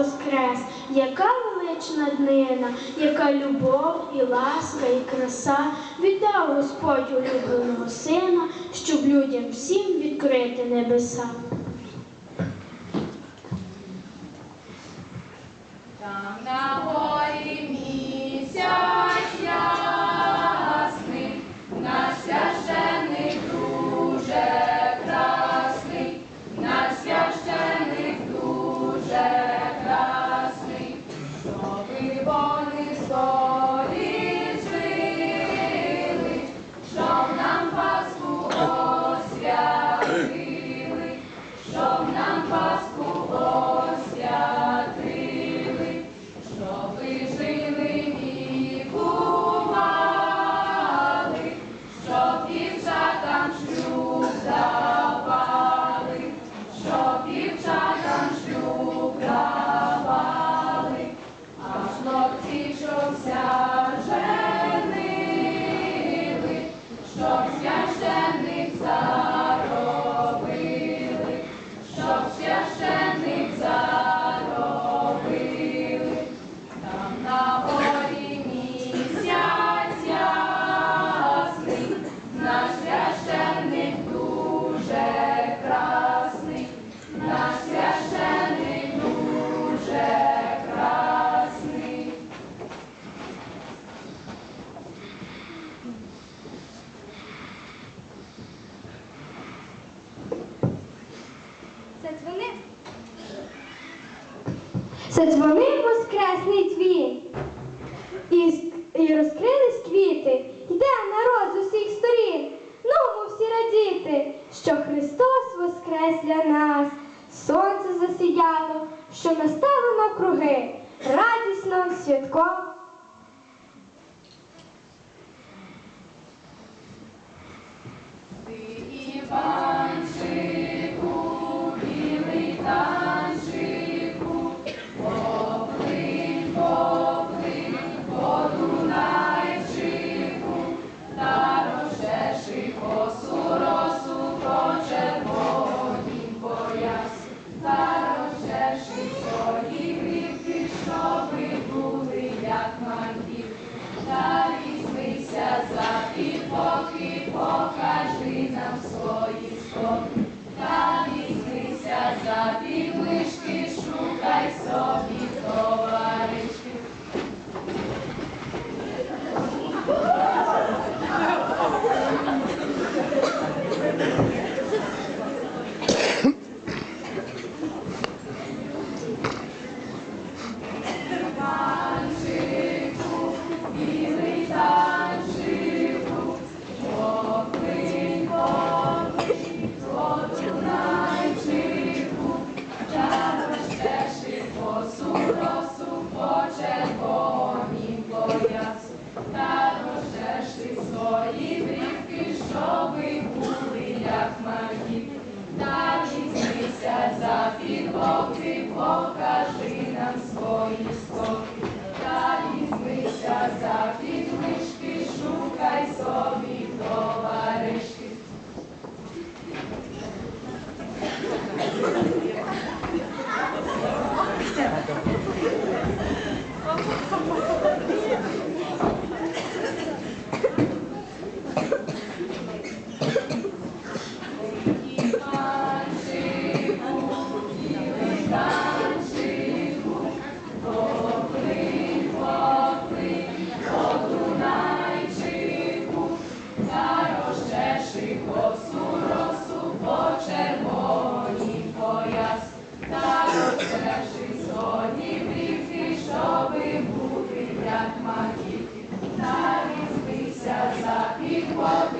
воскрес, яка велична днина, яка любов і ласка, і краса віддав Господь улюбленого сина, щоб людям всім відкрити небеса. Sois Задзвонив воскресний дзвін. І і розкрились квіти, йде народ з усіх сторін. Ну, Ному всі радіти, що Христос воскрес для нас, сонце засіяло, що настави навкруги, радісно святково. поки покажи нам свої сходи, та візьмися за. Father.